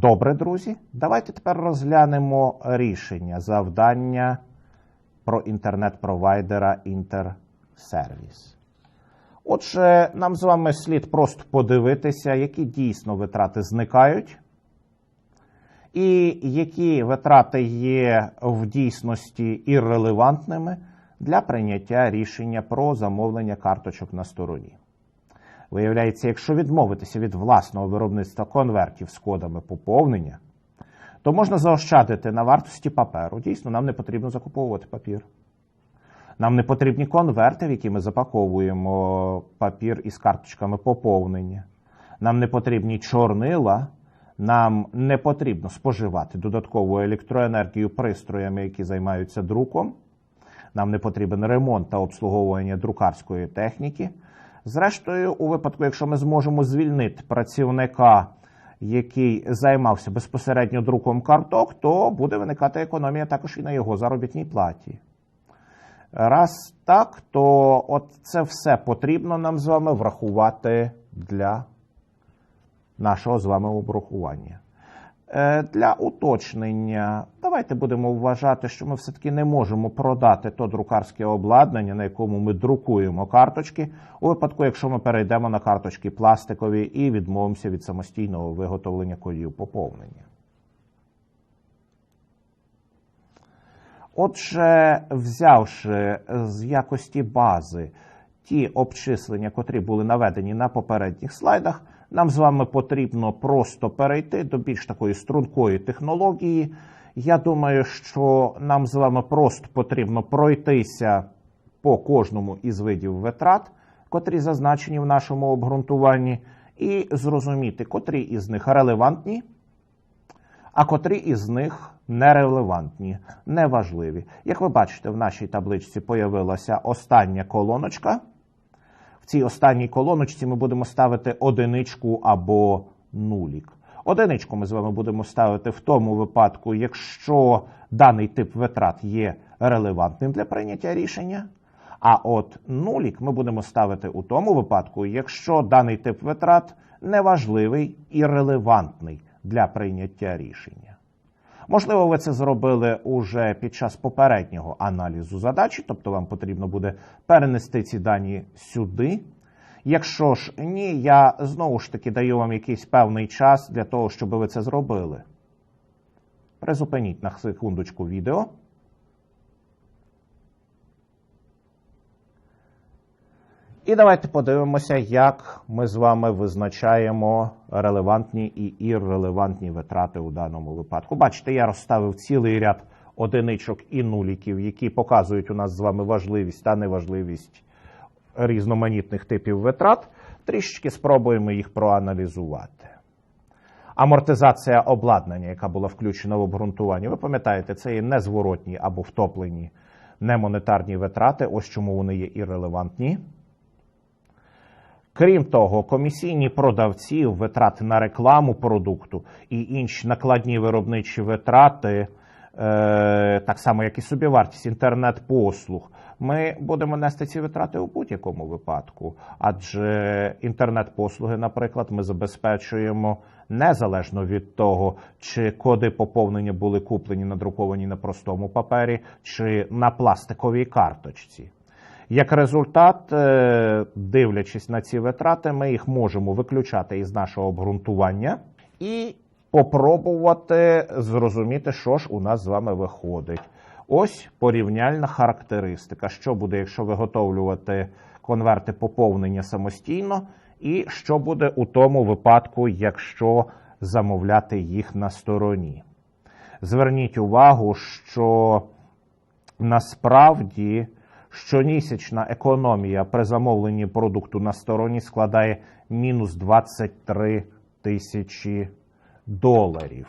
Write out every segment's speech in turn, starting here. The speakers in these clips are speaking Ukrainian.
Добре, друзі. Давайте тепер розглянемо рішення завдання про інтернет-провайдера Інтерсервіс. Отже, нам з вами слід просто подивитися, які дійсно витрати зникають, і які витрати є в дійсності іррелевантними для прийняття рішення про замовлення карточок на стороні. Виявляється, якщо відмовитися від власного виробництва конвертів з кодами поповнення, то можна заощадити на вартості паперу. Дійсно, нам не потрібно закуповувати папір. Нам не потрібні конверти, в які ми запаковуємо папір із карточками поповнення. Нам не потрібні чорнила, нам не потрібно споживати додаткову електроенергію пристроями, які займаються друком. Нам не потрібен ремонт та обслуговування друкарської техніки. Зрештою, у випадку, якщо ми зможемо звільнити працівника, який займався безпосередньо друком карток, то буде виникати економія також і на його заробітній платі. Раз так, то от це все потрібно нам з вами врахувати для нашого з вами обрахування. Е, Для уточнення, давайте будемо вважати, що ми все-таки не можемо продати то друкарське обладнання, на якому ми друкуємо карточки, у випадку, якщо ми перейдемо на карточки пластикові і відмовимося від самостійного виготовлення кодів поповнення. Отже, взявши з якості бази ті обчислення, котрі були наведені на попередніх слайдах, нам з вами потрібно просто перейти до більш такої стрункої технології. Я думаю, що нам з вами просто потрібно пройтися по кожному із видів витрат, котрі зазначені в нашому обґрунтуванні, і зрозуміти, котрі із них релевантні, а котрі із них нерелевантні, неважливі. Як ви бачите, в нашій табличці появилася остання колоночка. Цій останній колоночці ми будемо ставити одиничку або нулік. Одиничку ми з вами будемо ставити в тому випадку, якщо даний тип витрат є релевантним для прийняття рішення. А от нулік ми будемо ставити у тому випадку, якщо даний тип витрат неважливий і релевантний для прийняття рішення. Можливо, ви це зробили уже під час попереднього аналізу задачі, тобто вам потрібно буде перенести ці дані сюди. Якщо ж ні, я знову ж таки даю вам якийсь певний час для того, щоб ви це зробили. Призупиніть на секундочку відео. І давайте подивимося, як ми з вами визначаємо релевантні і іррелевантні витрати у даному випадку. Бачите, я розставив цілий ряд одиничок і нуліків, які показують у нас з вами важливість та неважливість різноманітних типів витрат. Трішечки спробуємо їх проаналізувати. Амортизація обладнання, яка була включена в обґрунтуванні, ви пам'ятаєте, це є незворотні або втоплені немонетарні витрати. Ось чому вони є іррелевантні. Крім того, комісійні продавці, витрати на рекламу продукту і інші накладні виробничі витрати, е, так само як і собівартість інтернет-послуг, ми будемо нести ці витрати у будь-якому випадку. Адже інтернет-послуги, наприклад, ми забезпечуємо незалежно від того, чи коди поповнення були куплені, надруковані на простому папері, чи на пластиковій карточці. Як результат, е, дивлячись на ці витрати, ми їх можемо виключати із нашого обґрунтування і попробувати зрозуміти, що ж у нас з вами виходить. Ось порівняльна характеристика. Що буде, якщо виготовлювати конверти поповнення самостійно, і що буде у тому випадку, якщо замовляти їх на стороні. Зверніть увагу, що насправді щомісячна економія при замовленні продукту на стороні складає мінус 23 тисячі доларів.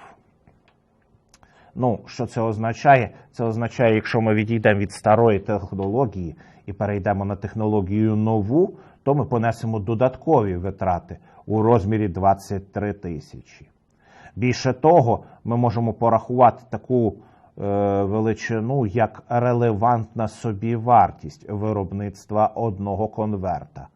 Ну, що це означає? Це означає, якщо ми відійдемо від старої технології і перейдемо на технологію нову, то ми понесемо додаткові витрати у розмірі 23 тисячі. Більше того, ми можемо порахувати таку величину як релевантна собівартість виробництва одного конверта.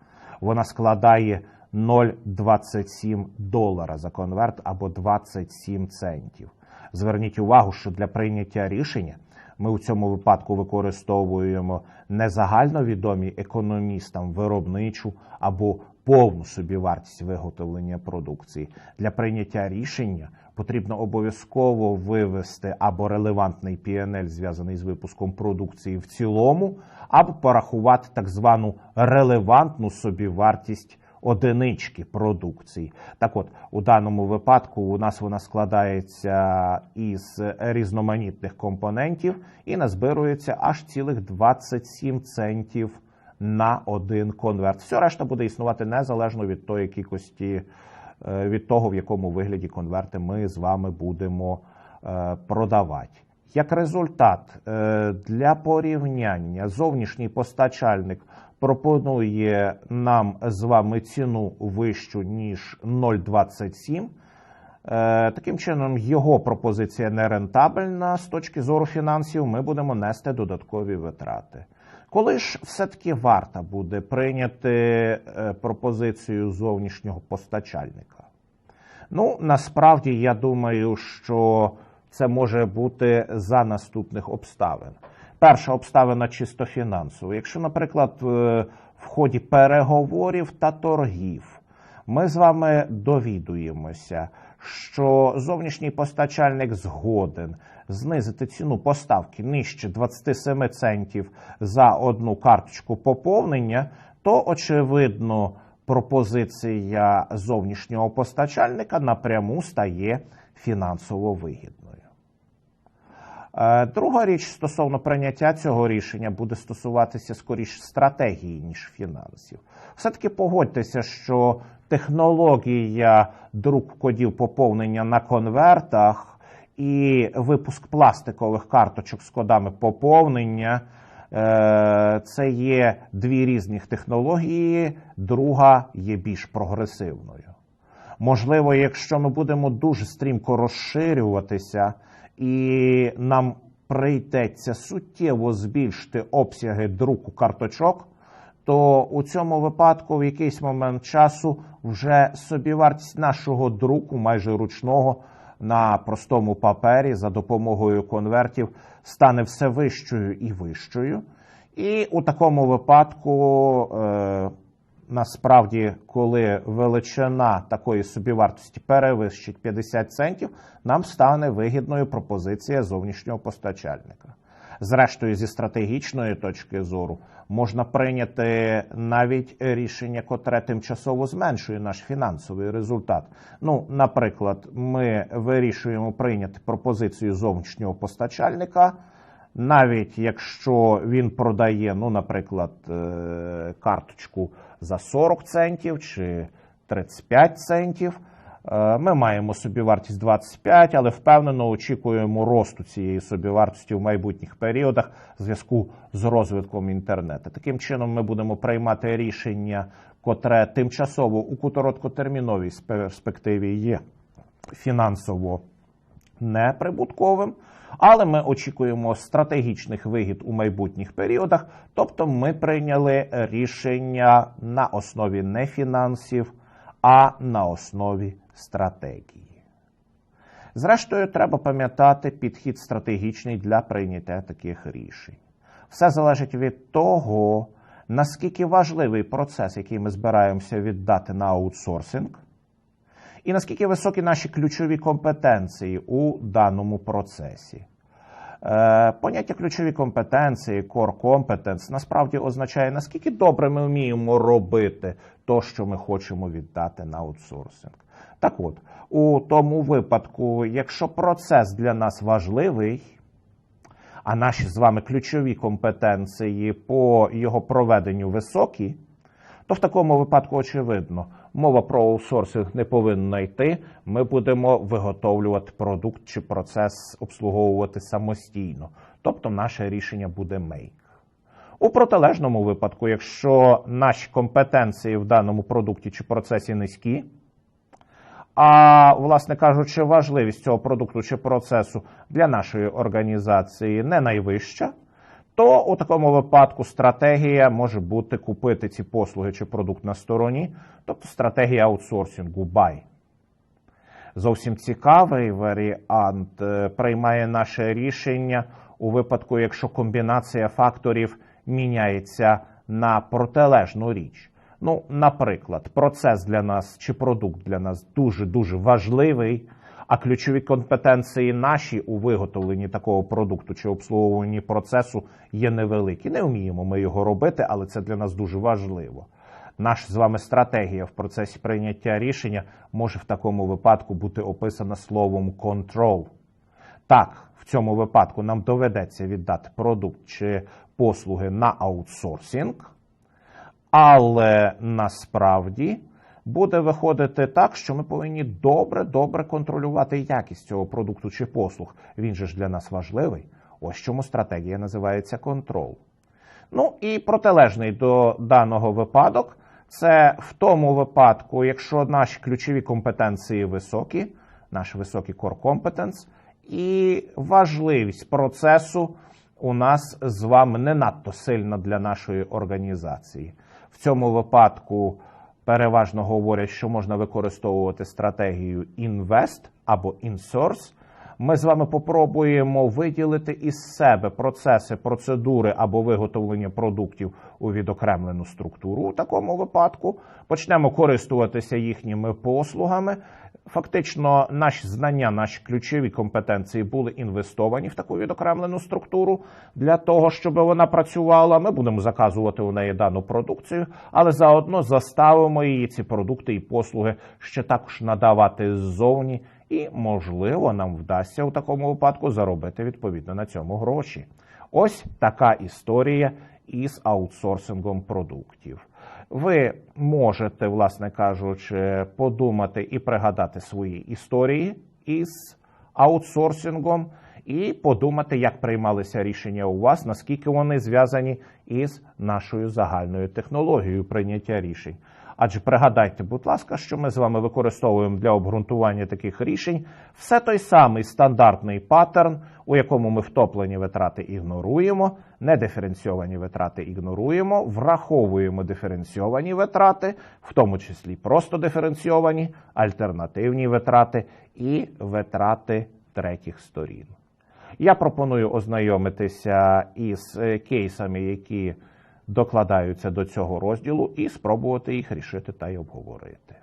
Вона складає 0,27 долара за конверт або 27 центів. Зверніть увагу, що для прийняття рішення ми у цьому випадку використовуємо не загальновідомі економістам виробничу або повну собівартість виготовлення продукції. Для прийняття рішення потрібно обов'язково вивести або релевантний PNL, зв'язаний з випуском продукції в цілому, або порахувати так звану релевантну собівартість одинички продукції. Так от, у даному випадку у нас вона складається із різноманітних компонентів і назбирується аж цілих 27 центів на один конверт. Все решта буде існувати незалежно від тої кількості, е, від того, в якому вигляді конверти ми з вами будемо е, продавати. Як результат, е, для порівняння зовнішній постачальник пропонує нам з вами ціну вищу, ніж 0,27. Е, Таким чином, його пропозиція не рентабельна з точки зору фінансів, ми будемо нести додаткові витрати. Коли ж все-таки варто буде прийняти е, пропозицію зовнішнього постачальника? Ну, насправді, я думаю, що це може бути за наступних обставин. Перша обставина чисто фінансова. Якщо, наприклад, е, в ході переговорів та торгів ми з вами довідуємося, що зовнішній постачальник згоден знизити ціну поставки нижче 27 центів за одну карточку поповнення, то очевидно пропозиція зовнішнього постачальника напряму стає фінансово вигідною. Е, Друга річ стосовно прийняття цього рішення буде стосуватися скоріш стратегії, ніж фінансів. Все-таки погодьтеся, що технологія друк кодів поповнення на конвертах і випуск пластикових карточок з кодами поповнення е, це є дві різних технології, друга є більш прогресивною. Можливо, якщо ми будемо дуже стрімко розширюватися, і нам прийдеться суттєво збільшити обсяги друку карточок, то у цьому випадку в якийсь момент часу вже собівартість нашого друку, майже ручного, на простому папері за допомогою конвертів стане все вищою і вищою. І у такому випадку. Е- Насправді, коли величина такої собівартості перевищить 50 центів, нам стане вигідною пропозиція зовнішнього постачальника. Зрештою, зі стратегічної точки зору можна прийняти навіть рішення, котре тимчасово зменшує наш фінансовий результат. Ну, наприклад, ми вирішуємо прийняти пропозицію зовнішнього постачальника. Навіть якщо він продає, ну, наприклад, е, карточку за 40 центів чи 35 центів, е, ми маємо собівартість 25, але впевнено очікуємо росту цієї собівартості в майбутніх періодах в зв'язку з розвитком інтернету. Таким чином, ми будемо приймати рішення, котре тимчасово у короткотерміновій перспективі є фінансово неприбутковим. Але ми очікуємо стратегічних вигід у майбутніх періодах, тобто ми прийняли рішення на основі не фінансів, а на основі стратегії. Зрештою, треба пам'ятати підхід стратегічний для прийняття таких рішень. Все залежить від того, наскільки важливий процес, який ми збираємося віддати на аутсорсинг, і наскільки високі наші ключові компетенції у даному процесі. Е, поняття ключові компетенції, core competence, насправді означає, наскільки добре ми вміємо робити то, що ми хочемо віддати на аутсорсинг. Так от, у тому випадку, якщо процес для нас важливий, а наші з вами ключові компетенції по його проведенню високі, то в такому випадку очевидно, мова про аутсорсинг не повинна йти. Ми будемо виготовлювати продукт чи процес обслуговувати самостійно. Тобто, наше рішення буде мейк. У протилежному випадку, якщо наші компетенції в даному продукті чи процесі низькі, а, власне кажучи, важливість цього продукту чи процесу для нашої організації не найвища, то у такому випадку стратегія може бути купити ці послуги чи продукт на стороні, тобто стратегія аутсорсингу buy. Зовсім цікавий варіант е, приймає наше рішення у випадку, якщо комбінація факторів міняється на протилежну річ. Ну, наприклад, процес для нас чи продукт для нас дуже дуже важливий, а ключові компетенції наші у виготовленні такого продукту чи обслуговуванні процесу є невеликі. Не вміємо ми його робити, але це для нас дуже важливо. Наша з вами стратегія в процесі прийняття рішення може в такому випадку бути описана словом control. Так, в цьому випадку нам доведеться віддати продукт чи послуги на аутсорсинг, але насправді буде виходити так, що ми повинні добре-добре контролювати якість цього продукту чи послуг. Він же ж для нас важливий. Ось чому стратегія називається контрол. Ну і протилежний до даного випадок це в тому випадку, якщо наші ключові компетенції високі, наш високий core competence, і важливість процесу у нас з вами не надто сильна для нашої організації. В цьому випадку переважно говорять, що можна використовувати стратегію інвест або інсорс. Ми з вами попробуємо виділити із себе процеси, процедури або виготовлення продуктів у відокремлену структуру. У такому випадку почнемо користуватися їхніми послугами. Фактично, наші знання, наші ключові компетенції були інвестовані в таку відокремлену структуру для того, щоб вона працювала. Ми будемо заказувати у неї дану продукцію, але заодно заставимо її ці продукти і послуги ще також надавати ззовні. І, можливо, нам вдасться у такому випадку заробити відповідно на цьому гроші. Ось така історія із аутсорсингом продуктів. Ви можете, власне кажучи, подумати і пригадати свої історії із аутсорсингом, і подумати, як приймалися рішення у вас, наскільки вони зв'язані із нашою загальною технологією прийняття рішень. Адже пригадайте, будь ласка, що ми з вами використовуємо для обґрунтування таких рішень все той самий стандартний паттерн, у якому ми втоплені витрати ігноруємо, недиференційовані витрати ігноруємо, враховуємо диференційовані витрати, в тому числі просто диференційовані, альтернативні витрати і витрати третіх сторін. Я пропоную ознайомитися із е, кейсами, які докладаються до цього розділу, і спробувати їх рішити та й обговорити.